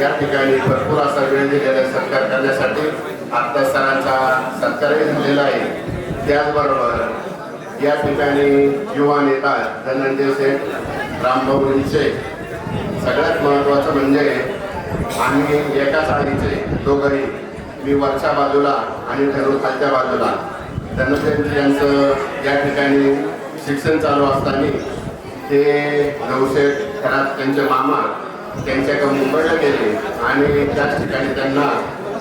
या ठिकाणी भरपूर असा वेळ दिलेला आहे सत्कार करण्यासाठी. आता सरांचा सत्कारही झालेला आहे. त्याचबरोबर या ठिकाणी युवा नेता धनंजय शेठ रामभाऊ रिंचे सगळ्यात महत्त्वाचं म्हणजे आम्ही एकाच आईचे दोघंही मी वरच्या बाजूला आणि ठरू खालच्या बाजूला. धनंजय यांचं या ठिकाणी शिक्षण चालू असताना ते नवशेठ घरात त्यांचे मामा त्यांच्याकडे मुंबईला गेले आणि त्याच ठिकाणी त्यांना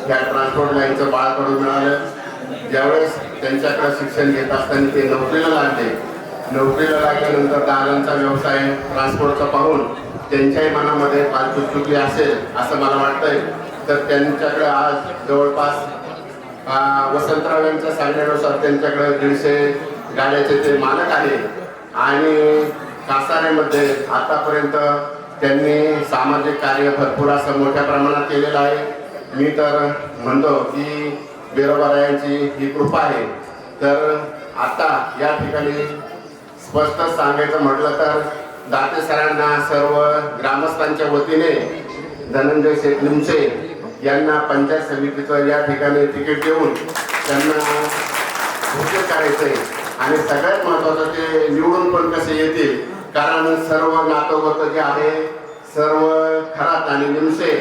ह्या ट्रान्सपोर्ट लाईनचं बाळ पडून मिळालं. ज्यावेळेस त्यांच्याकडे शिक्षण घेत असताना ते नोकरीला लागले. नोकरीला लागल्यानंतर दारांचा व्यवसाय ट्रान्सपोर्टचा पाहून त्यांच्याही मनामध्ये पालतूक चुकली असेल असं मला वाटतंय. तर त्यांच्याकडे आज जवळपास वसंतराव यांच्या सांगण्यानुसार त्यांच्याकडे दीडशे गाड्याचे ते मालक आहे आणि कासाऱ्यामध्ये आतापर्यंत त्यांनी सामाजिक कार्य भरपूर असं मोठ्या प्रमाणात केलेलं आहे. मी तर म्हणतो की बेरोबारायांची ही कृपा आहे. तर आता या ठिकाणी स्पष्ट सांगायचं म्हटलं तर दाते सरांना सर्व ग्रामस्थांच्या वतीने धनंजय शेठ लिमसे यांना पंचायत समितीचं या ठिकाणी तिकीट देऊन त्यांना घोषित करायचंय. आणि सगळ्यात महत्वाचं ते निवडून पण कसे येतील कारण सर्व नातोगत जे आहे सर्व खरात आणि निमसे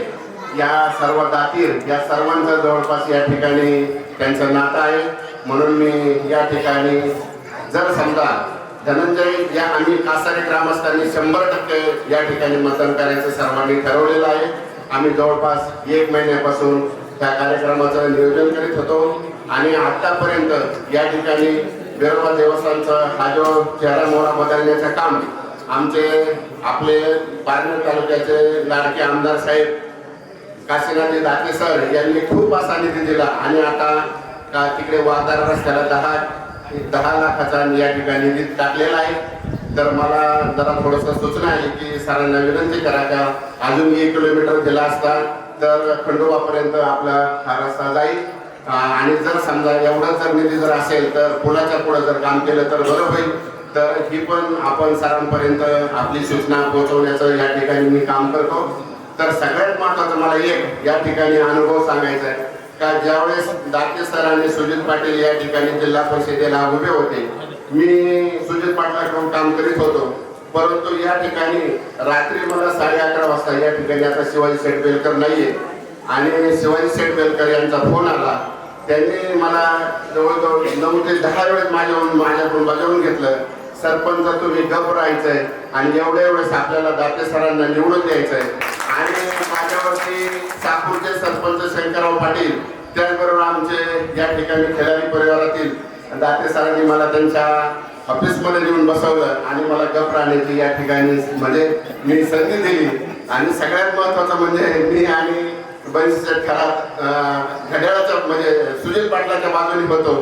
या सर्व दातीर या सर्वांचं जवळपास या ठिकाणी त्यांचं नातं आहे. म्हणून मी या ठिकाणी जर समजा धनंजय या आम्ही कासारे ग्रामस्थांनी शंभर टक्के या ठिकाणी मतदान करायचं सर्वांनी ठरवलेलं आहे. आम्ही जवळपास एक महिन्यापासून त्या कार्यक्रमाचं नियोजन करीत होतो. आणि आतापर्यंत या ठिकाणी बिरोबा देवस्थानचा हा जो चेहरा मोहरा बदलण्याचं काम आमचे आपले पारनेर तालुक्याचे लाडके आमदार साहेब काशीनाथजी दाते सर यांनी खूप असा निधी दिला. आणि आता का तिकडे वादार रस्त्याला दहा दहा लाखाचा या ठिकाणी निधी टाकलेला आहे. तर मला जरा थोडंसं सूचना आहे की सरांना विनंती करा का अजून एक किलोमीटर दिला असता तर खंडोबापर्यंत आपला हा रस्ता जाईल. आणि जर समजा एवढं जर निधी जर असेल तर पुलाच्या पुढे जर काम केलं तर बरं होईल. तर ही पण आपण सरांपर्यंत आपली सूचना पोहोचवण्याचं या ठिकाणी मी काम करतो. तर सगळ्यात महत्वाचं मला एक या ठिकाणी अनुभव सांगायचा आहे. का ज्यावेळेस दाते सर आणि सुजित पाटील या ठिकाणी जिल्हा परिषदेला उभे होते मी सुजित पाटलाकडून काम करीत होतो. परंतु या ठिकाणी रात्री मला साडे अकरा वाजता या ठिकाणी आता शिवाजी शेठ बेलकर नाहीये. आणि शिवाजी शेठ बेलकर यांचा फोन आला. त्यांनी मला जवळजवळ नऊ ते दहा वेळेस माझ्याहून माझ्याकडून बजावून घेतलं. सरपंच तुम्ही गप राहायचंय आणि एवढ्या वेळेस आपल्याला दाते सरांना निवडून द्यायचंय. आणि माझ्यावरती साकूरचे सरपंच शंकरराव पाटील त्याचबरोबर आमचे या ठिकाणी खेळाडी परिवारातील दाते सरांनी मला त्यांच्या ऑफिसमध्ये येऊन बसवलं आणि मला गप राहण्याची या ठिकाणी म्हणजे मी संधी दिली. आणि सगळ्यात महत्वाचं म्हणजे मी आणि घरात घड्याळाच्या म्हणजे सुनील पाटलाच्या बाजूने होतो.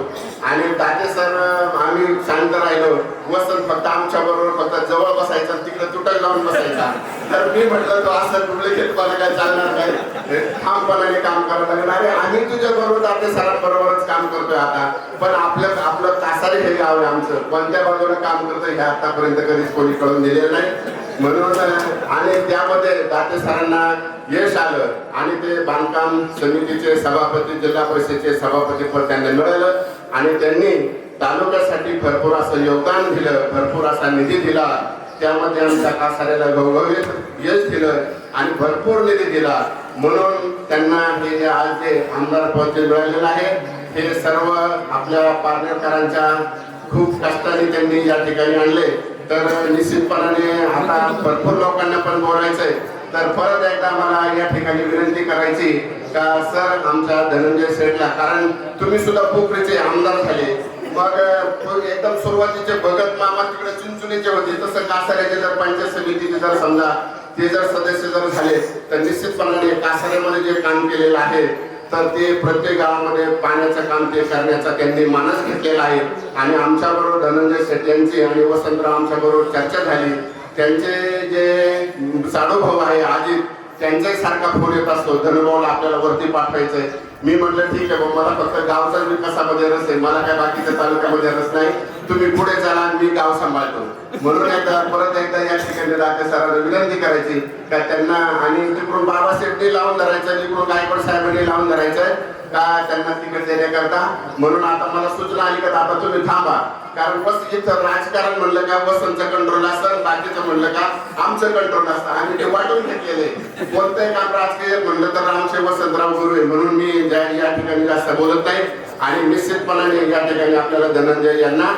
आणि दाते सर आम्ही शांत राहिलो. वसंत फक्त आमच्या बरोबर फक्त जवळ बसायचा तिकडे तुटक लावून बसायचा. तर मी म्हटलं तो असं डुप्लिकेट मला काय चालणार नाही. ठामपणाने काम करावं लागेल. अरे आम्ही तुझ्या बरोबर दाते सरांबरोबरच काम करतोय आता. पण आपलं आपलं कासारी हे गाव आहे आमचं. कोणत्या बाजूला काम करतोय हे आतापर्यंत कधीच कोणी कळून दिलेलं नाही. म्हणून आणि त्यामध्ये दाते सरांना यश आलं आणि ते बांधकाम समितीचे सभापती जिल्हा परिषदेचे सभापती पद त्यांना मिळालं आणि त्यांनी तालुक्यासाठी भरपूर असं योगदान दिलं भरपूर असा निधी दिला. त्यामध्ये आमच्या कासाऱ्याला गौरवित यश दिलं आणि भरपूर निधी दिला. म्हणून त्यांना हे जे आज जे आमदार पद जे मिळालेलं आहे हे सर्व आपल्या पार्लरकरांच्या खूप कष्टाने त्यांनी या ठिकाणी आणले. तर निश्चितपणाने आता भरपूर लोकांना पण बोलायचंय. तर परत एकदा मला या ठिकाणी विनंती करायची का सर आमच्या धनंजय सेठला कारण तुम्ही सुद्धा पोखरीचे आमदार झाले. मग एकदम सुरुवातीचे भगत मामा तिकडे चुनचुनीचे होते. तसं कासाऱ्याचे जर पंचायत समितीचे जर समजा ते जर सदस्य जर झाले तर निश्चितपणाने कासाऱ्यामध्ये जे काम केलेलं आहे तर ते प्रत्येक गावामध्ये पाण्याचं काम ते करण्याचा त्यांनी मानस घेतलेला आहे. आणि आमच्याबरोबर धनंजय शेट यांची आणि वसंतराव आमच्याबरोबर चर्चा झाली. त्यांचे जे साडूभाऊ आहे आजित त्यांच्यासारखा फोन येत असतो. धनुभाऊला आपल्याला वरती पाठवायचंय. मी म्हटलं ठीक आहे मग मला फक्त गावचा विकासामध्ये रस आहे. मला काय बाकीच्या तालुक्यामध्ये रस नाही. तुम्ही पुढे चला आणि मी गाव सांभाळतो. म्हणून एकदा परत एकदा या ठिकाणी राहते सरांना विनंती करायची का त्यांना आणि तिकडून बाबासाहेबने लावून धरायचं तिकडून गायकवाड साहेबांनी लावून धरायचं का त्यांना तिकडे देण्याकरता म्हणून आता मला सूचना आली का आता तुम्ही थांबा. कारण वसईचं राजकारण म्हणलं का वसंतचं कंट्रोल असतं बाकीचं म्हणलं का आमचं कंट्रोल असतं. आणि ते वाटून घेतलेले कोणतंही काम राजकीय म्हणलं तर आमचे वसंतराव गुरु आहे म्हणून मी ज्या- या ठिकाणी जास्त बोलत नाही. आणि निश्चितपणाने या ठिकाणी आपल्याला धनंजय यांना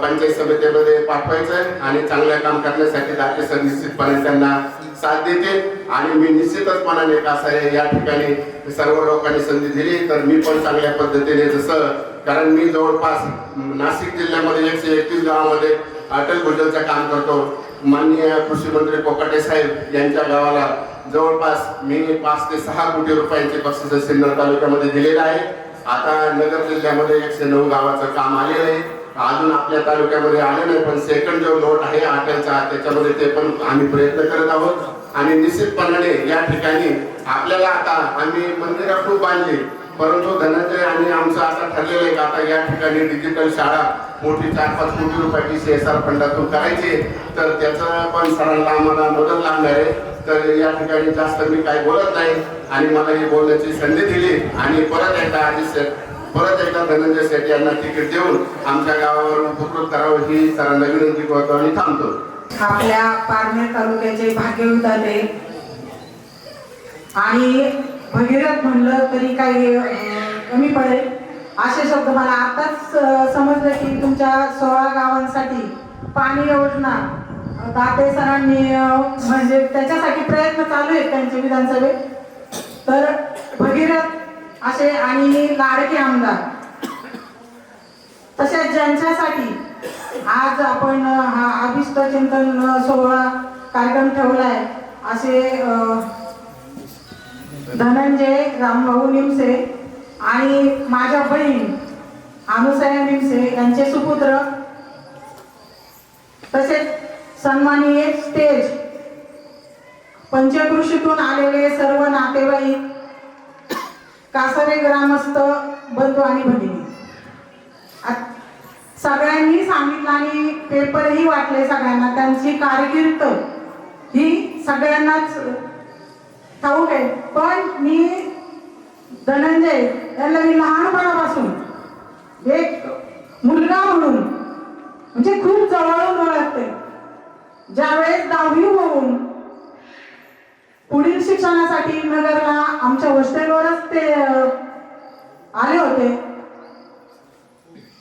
पंचायत समितीमध्ये पाठवायचं आहे आणि चांगलं काम करण्यासाठी दाते सर निश्चितपणे त्यांना साथ देते आणि मी निश्चितच मनाने कासारे असं आहे या ठिकाणी सर्व लोकांनी संधी दिली तर मी पण चांगल्या पद्धतीने जसं कारण मी जवळपास नाशिक जिल्ह्यामध्ये एकशे एकतीस गावामध्ये अटल भूजलचं काम करतो. माननीय कृषी मंत्री कोकाटे साहेब यांच्या गावाला जवळपास मी पाच ते सहा कोटी रुपयांचे बक्षीस सिन्नर तालुक्यामध्ये दिलेलं आहे. आता नगर जिल्ह्यामध्ये एकशे नऊ गावाचं काम आलेलं आहे. अजून आपल्या तालुक्यामध्ये आले नाही पण सेकंड जो नोट आहे अटलचा त्याच्यामध्ये ते पण आम्ही प्रयत्न करत आहोत. आणि निश्चितपणाने या ठिकाणी आपल्याला आता आम्ही मंदिरं खूप बांधली. परंतु धनंजय आणि आमचं आता ठरलेलं आहे का आता या ठिकाणी डिजिटल शाळा मोठी चार पाच कोटी रुपयाची सी एस आर फंडातून करायची तर त्याचं पण सरांना आम्हाला मदत लागणार आहे. तर या ठिकाणी जास्त मी काही बोलत नाही. आणि मला ही बोलण्याची संधी दिली. आणि परत एकदा आधी परत एकदा धनंजय शेट्टी यांना तिकीट देऊन आमच्या गावावर उपकृत करावं ही सरांना विनंती करतो आणि थांबतो. आपल्या पारनेर तालुक्याचे भाग्य विधाते आणि भगीरथ म्हणलं तरी काही कमी पडेल. असे शब्द मला आताच समजलं की तुमच्या सोळा गावांसाठी पाणी योजना दाते सरांनी म्हणजे त्याच्यासाठी प्रयत्न चालू आहेत त्यांचे विधानसभेत. तर भगीरथ असे आणि लाडके आमदार. तसेच ज्यांच्यासाठी आज आपण हा अभिष्ट चिंतन सोहळा कार्यक्रम ठेवलाय असे धनंजय रामभाऊ निमसे आणि माझ्या बहीण अनुसया निमसे यांचे सुपुत्र. तसेच सन्माननीय स्टेज पंचकृषीतून आलेले सर्व नातेवाईक कासारे ग्रामस्थ बंधू आणि भगिनी. सगळ्यांनी सांगितलं आणि पेपरही वाटले सगळ्यांना त्यांची कारकीर्द ही सगळ्यांनाच ठाऊक आहे. पण मी धनंजय यांना मी लहानपणापासून एक मुलगा म्हणून म्हणजे खूप जवळून ओळखते. ज्यावेळेस दहावी होऊन पुढील शिक्षणासाठी नगरला आमच्या हॉस्टेलवरच ते आले होते.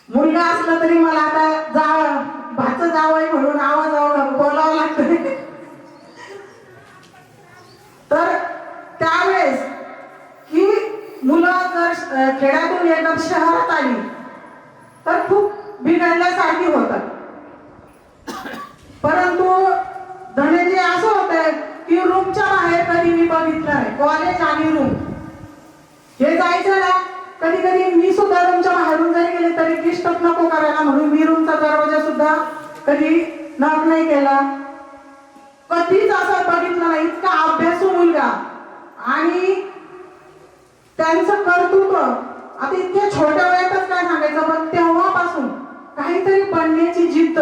मुलगा असला तरी मला आता जाव भाच जावं म्हणून आवाज बोलावं लागतं तर त्यावेळेस की मुलं जर खेड्यातून एकदम शहरात आली तर खूप बिघडल्यासारखी होतात. परंतु धनंजय असं होतं की रूमच्या कधी मी बघितलं नाही. कॉलेज आणि रूम हे जायचं ना कधी कधी मी सुद्धा रूमच्या बाहेरून जरी गेले तरी डिस्टर्ब नको करायला म्हणून मी रूमचा दरवाजा सुद्धा कधी नॉक नाही केला. कधीच असं बघितलं नाही. इतका अभ्यासू मुलगा. आणि त्यांचं कर्तृत्व. आता इतक्या छोट्या वयातच काय सांगायचं पण तेव्हापासून काहीतरी बनण्याची जिद्द.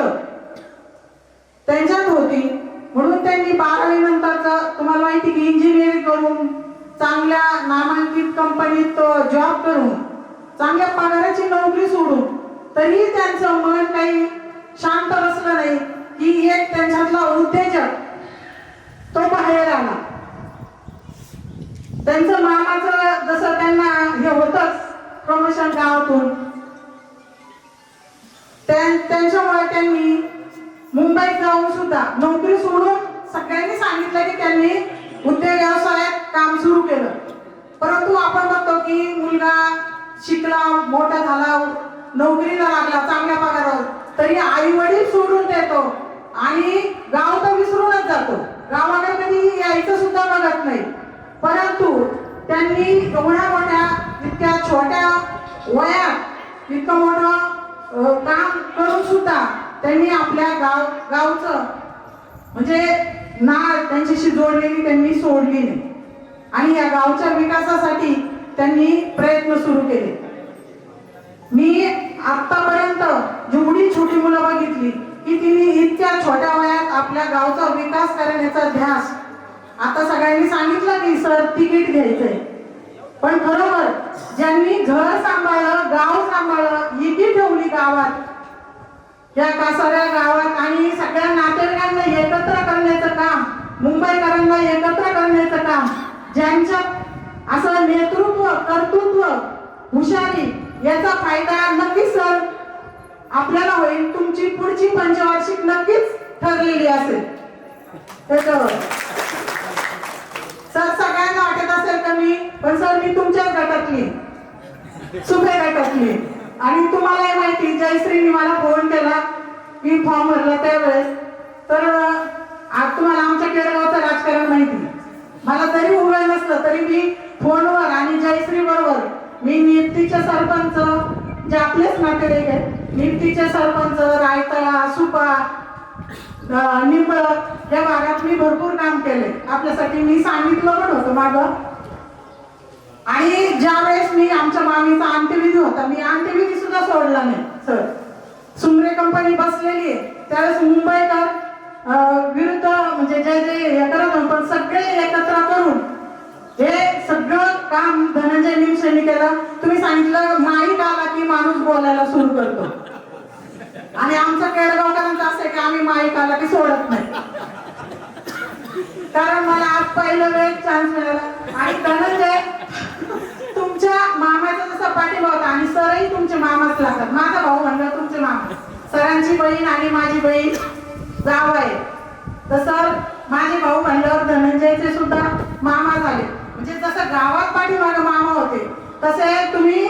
त्यांच्यात होती. म्हणून त्यांनी बारावी नंतर माहिती की इंजिनिअरिंग करून चांगल्या नामांकित कंपनीत जॉब करून चांगल्या पगाराची नोकरी सोडून तरीही त्यांचं मन काही शांत बसलं नाही. की एक त्यांच्यातला उद्योजक तो बाहेर आला. त्यांचं मामाचं जसं त्यांना हे होतच प्रमोशन गावातून. त्यांच्यामुळे त्यांनी मुंबईत जाऊन सुद्धा नोकरी सोडून सगळ्यांनी सांगितलं की त्यांनी उद्योग व्यवसायात काम सुरू केलं. परंतु आपण बघतो की मुलगा शिकला मोठा झाला नोकरीला लागला चांगल्या पगारावर तरी आई वडील सोडून देतो आणि गाव तर विसरूनच जातो. गावाला कधी यायचं सुद्धा बघत नाही. परंतु त्यांनी एवढ्या मोठ्या इतक्या छोट्या वयात इतकं मोठं काम करून सुद्धा त्यांनी आपल्या गाव गावचं म्हणजे नाळ त्यांच्याशी जोडलेली त्यांनी सोडली नाही आणि या गावच्या विकासासाठी त्यांनी प्रयत्न सुरू केले. मी आतापर्यंत जेवढी छोटी मुलं बघितली की तिने इतक्या छोट्या वयात आपल्या गावचा विकास करण्याचा ध्यास आता सगळ्यांनी सांगितलं की सर तिकीट घ्यायचंय. पण खरोबर ज्यांनी घर सांभाळलं गाव सांभाळलं इथे ठेवली गावात या कासाऱ्या गावात आणि सगळ्या नातेवाईकांना एकत्र करण्याचं काम मुंबईकरांना एकत्र करण्याचं काम ज्यांच्या असं नेतृत्व कर्तृत्व हुशारी याचा फायदा नक्कीच सर आपल्याला होईल. तुमची पुढची पंचवार्षिक नक्कीच ठरलेली असेल. त्याच्यावर. सर सगळ्यांना वाटत असेल कमी पण सर मी तुमच्याच गटातली. सुभे गटातली. आणि तुम्हाला हे माहिती जयश्रीने मला फोन केला मी फॉर्म भरला त्यावेळेस. तर आज तुम्हाला आमच्या केळगावचं राजकारण माहिती मला जरी उभं नसलं तरी मी फोनवर आणि जयश्री बरोबर मी निफ्तीचे सरपंच जे आपलेच नातेवाईक आहेत निफ्तीचे सरपंच रायतळा सुपा अं, निंब या भागात मी भरपूर काम केले. आपल्यासाठी मी सांगितलं पण होतं मागं. आणि ज्या वेळेस मी आमच्या मामीचा अंत्यविधी होता मी अंत्यविधी सुद्धा सोडला नाही सर सुमरे कंपनी बसलेली आहे. त्यावेळेस मुंबईकर विरुद्ध म्हणजे जे जे हे करत पण सगळे एकत्र करून हे सगळं काम धनंजय निमशेनी केलं. तुम्ही सांगितलं माहीत आला की माणूस बोलायला सुरू करतो. आणि आमचं केळगावकरांचं असं आहे की आम्ही माईक आला की सोडत नाही. कारण मला आज पहिलं वेळ चान्स मिळाला. आणि धनंजय तुमच्या मामाचा जसा पाठिंबा होता आणि सरही तुमचे मामाच लागतात. माझा भाऊ म्हणलं तुमचे मामा. सरांची बहीण आणि माझी बहीण जाव आहे तर सर माझे भाऊ म्हणल्यावर धनंजयचे सुद्धा मामा झाले. म्हणजे जसं गावात पाठीमागं मामा होते तसे तुम्ही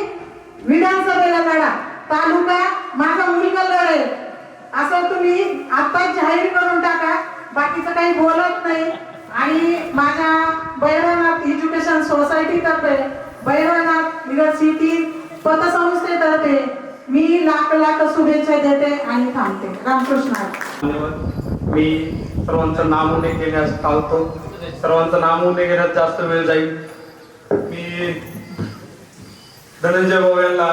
विधानसभेला लढा. तालुका माझा मुलगा लढेल. असं तुम्ही आता जाहीर करून टाका. बाकीचं काही बोलत नाही. आणि माझ्या भैरवनाथ एज्युकेशन सोसायटी तर्फे भैरवनाथ युनिव्हर्सिटी पतसंस्थेतर्फे मी लाख लाख शुभेच्छा देते आणि थांबते. रामकृष्ण धन्यवाद. मी सर्वांचं नाम उल्लेख घेण्यास टाळतो. सर्वांचं नाम उल्लेख घेण्यात जास्त वेळ जाईल. मी धनंजय भाऊ यांना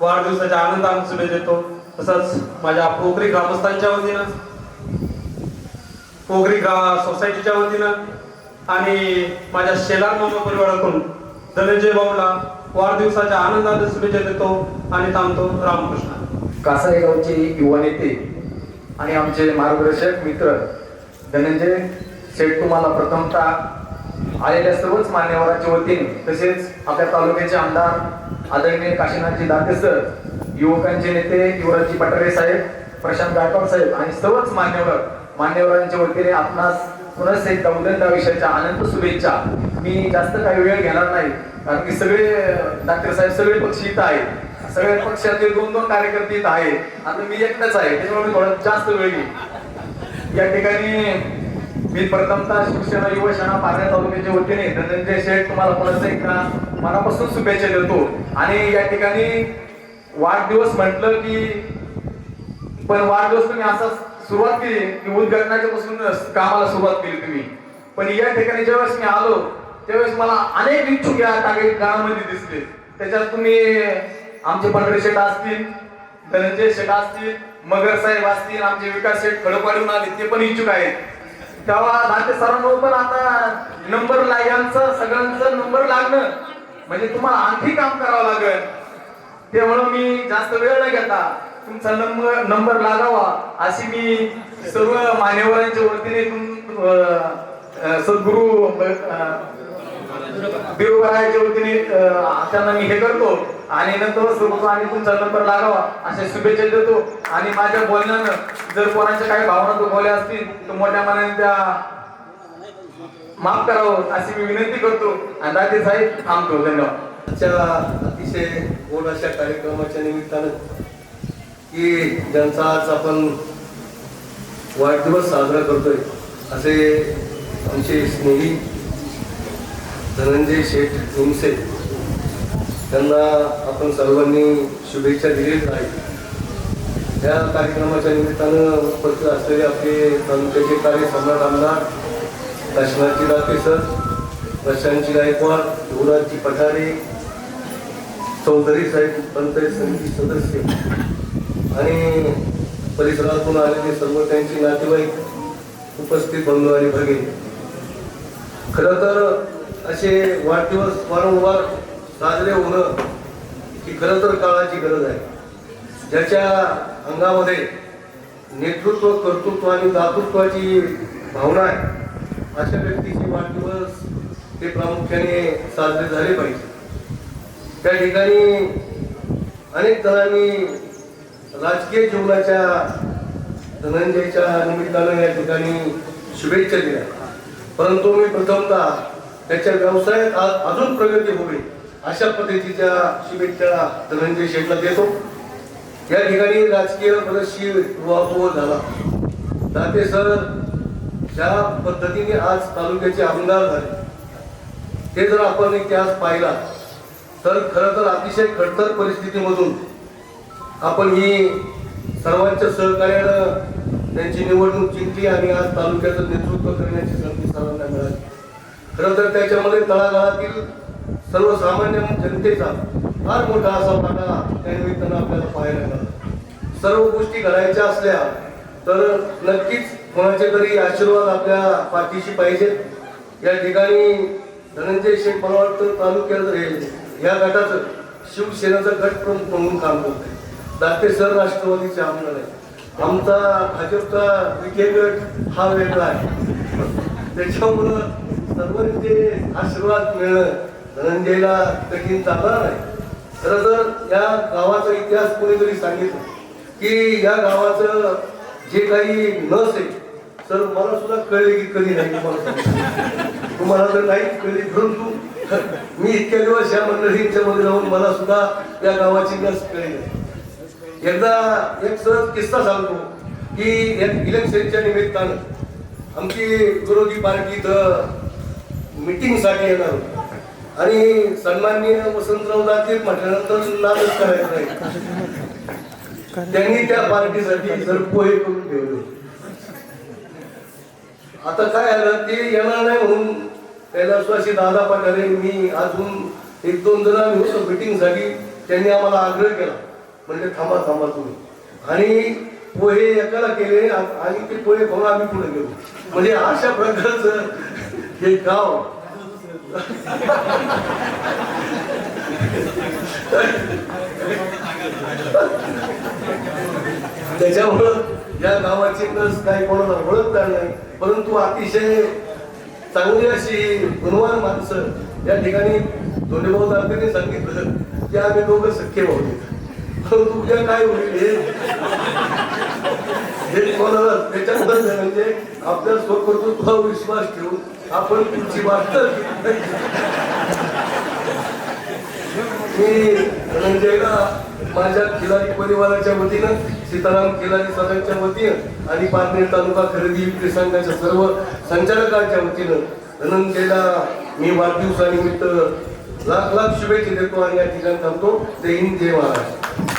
वाढदिवसाच्या आनंदाने शुभेच्छा देतो. तसंच माझ्या पोखरी ग्रामस्थांच्या वतीनं पोगरी ग्रा सोसायटीच्या वतीनं आणि माझ्या शेलार मामा परिवाराकडून धनंजय भाऊला वाढदिवसाच्या आनंदाने शुभेच्छा देतो आणि थांबतो रामकृष्ण. कासाई गावचे युवा नेते आणि आमचे मार्गदर्शक मित्र धनंजय शेठ तुम्हाला प्रथमतः आलेल्या सर्वच मान्यवरांच्या वतीने तसेच आपल्या तालुक्याचे आमदार आदरणीय काशीनाथजी दाते सर युवकांचे नेते युवराजजी पटारे साहेब प्रशांत गायकवाड साहेब आणि सर्वच मान्यवर मान्यवरांच्या वतीने आपणास पुनः एकदा उदंता विषयाच्या अनंत शुभेच्छा. मी जास्त काही वेळ घेणार नाही कारण की सगळे डॉक्टर साहेब सगळे पक्ष इथं आहेत. सगळ्या पक्षातील दोन दोन कार्यकर्ते इथं आहेत. आता मी एकटाच आहे त्याच्यामुळे मी थोडा जास्त वेळ घेईन. या ठिकाणी मी प्रथमतः शिवसेना युवसेना पारण्या तालुक्याच्या वतीने धनंजय शेठ तुम्हाला पुन्हा एकदा मनापासून शुभेच्छा देतो. आणि या ठिकाणी वाढदिवस म्हटलं की पण वाढदिवस तुम्ही असाच सुरुवात केली की उद्घाटनाच्या कामाला सुरुवात केली तुम्ही. पण या ठिकाणी ज्यावेळेस मी आलो त्यावेळेस मला अनेक इच्छुक या टाके गावामध्ये दिसले. त्याच्यात तुम्ही आमचे पंढरी शेठ असतील धनंजय शेठ असतील मगर साहेब असतील आमचे विकास शेठ खडपाडून आले ते पण इच्छुक आहेत. तेव्हा दाते सरांनो पण आता नंबर लाग यांचं सगळ्यांचं नंबर लागणं म्हणजे तुम्हाला आणखी काम करावं लागेल. त्यामुळं मी जास्त वेळ न घेता तुमचा नंबर नंबर लागावा अशी मी सर्व मान्यवरांच्या वतीने तुम अं, वतीने त्यांना मी हे करतो. आणि नंतर सुरू आणि तुमचा नंबर लागावा अशा शुभेच्छा देतो. आणि माझ्या बोलण्यानं जर कोणाच्या काही भावना दुखवल्या असतील तर मोठ्या मनाने त्या माफ करावं अशी मी विनंती करतो. आणि दादी साहेब थांबतो. धन्यवाद. अतिशय गोड अशा कार्यक्रमाच्या निमित्तानं की ज्यांचा आज आपण वाढदिवस साजरा करतोय असे आमचे स्नेही धनंजय शेठ निमसे त्यांना आपण सर्वांनी शुभेच्छा दिलेल्या आहेत. या कार्यक्रमाच्या निमित्तानं उपस्थित असलेले आपले तालुक्याचे कार्य सम्राट आमदार दर्शनाची दाते सर प्रशांतजी गायकवाड युवराजजी पठारे चौधरी साहेब पंचायत समिती सदस्य आणि परिसरातून आलेले सर्व त्यांचे नातेवाईक उपस्थित बंधू आणि भगिनी. खरं तर असे वाढदिवस वारंवार साजरे होणं ही खरं तर काळाची गरज आहे. ज्याच्या अंगामध्ये नेतृत्व कर्तृत्व आणि दातृत्वाची भावना आहे अशा व्यक्तीचे वाढदिवस ते प्रामुख्याने साजरे झाले पाहिजे. त्या ठिकाणी अनेक जणांनी राजकीय जीवनाच्या धनंजयच्या निमित्तानं या ठिकाणी शुभेच्छा दिल्या. परंतु मी प्रथमतः त्याच्या व्यवसायात अजून प्रगती होईल अशा पद्धतीच्या शुभेच्छा धनंजय शेठला देतो. या ठिकाणी राजकीय बरीचशी उहापोह झाला. दाते सर ज्या पद्धतीने आज तालुक्याचे आमदार झाले ते जर आपण इतिहास पाहिला तर खरं तर अतिशय खडतर परिस्थितीमधून आपण ही सर्वांच्या सहकार्यानं त्यांची निवडणूक जिंकली आणि आज तालुक्याचं नेतृत्व करण्याची संधी सर्वांना मिळाली. खरं तर त्याच्यामध्ये तळागाळातील सर्वसामान्य जनतेचा फार मोठा असा वाटा त्यानिमित्तानं आपल्याला पाहायला मिळाला. सर्व गोष्टी करायच्या असल्या तर नक्कीच कोणाचे तरी आशीर्वाद आपल्या पाठीशी पाहिजेत. या ठिकाणी धनंजय शेठ मला वाटतं तालुक्यात हे- या गटाचं शिवसेनेचा गट प्रमुख म्हणून काम करतोय. दाते सर राष्ट्रवादीचे आमदार आहे आमचा भाजपचा विखे गट हा वेगळा आहे. त्याच्यामुळं सर्वांचे आशीर्वाद मिळणं धनंजयला कठीण चालणार नाही खरं तर या गावाचा इतिहास कोणीतरी सांगितलं की या गावाचं जे काही नस आहे सर मला सुद्धा कळले की कधी नाही तुम्हाला तुम्हाला तर नाही कळली परंतु मी इतक्या दिवस या मंडळींच्या मध्ये राहून मला सुद्धा या गावाची नस कळली. एकदा एक सहज किस्सा सांगतो की इलेक्शनच्या निमित्तानं आमची विरोधी पार्टी इथं मिटिंगसाठी येणार होती. आणि सन्माननीय वसंतराव नाते म्हटल्यानंतर नादच करायचं नाही. त्यांनी त्या पार्टीसाठी जर पोहे करून ठेवले. आता काय आलं ते येणार नाही म्हणून कैलासवासी दादा पाटाले मी अजून एक दोन जण आम्ही मिटिंगसाठी त्यांनी आम्हाला आग्रह केला. म्हणजे थांबा थांबा तुम्ही. आणि पोहे एकाला केले आणि ते पोहे खाऊन आम्ही पुढे गेलो. म्हणजे अशा प्रकारचं हे गाव. त्याच्यामुळं या गावाची नस काही कोणाला ओळखता नाही. परंतु अतिशय चांगली अशी गुणवान माणसं या ठिकाणी धोंडेभाऊ दातेने सांगितलं की आम्ही दोघं सख्खे भाऊ उद्या काय होईल हे? कोणाला त्याच्याबद्दल म्हणजे आपल्या स्वकर्तृत्वावर विश्वास ठेवून आपण तुमची वाटत मी धनंजयला माझ्या खिलारी परिवाराच्या वतीनं सीताराम खिलारी सरांच्या वतीनं आणि पारनेर तालुका खरेदी विक्री संघाच्या सर्व संचालकांच्या वतीनं धनंजयला मी वाढदिवसानिमित्त लाख लाख शुभेच्छा देतो आणि या ठिकाणी थांबतो. जय हिंद जय महाराष्ट्र.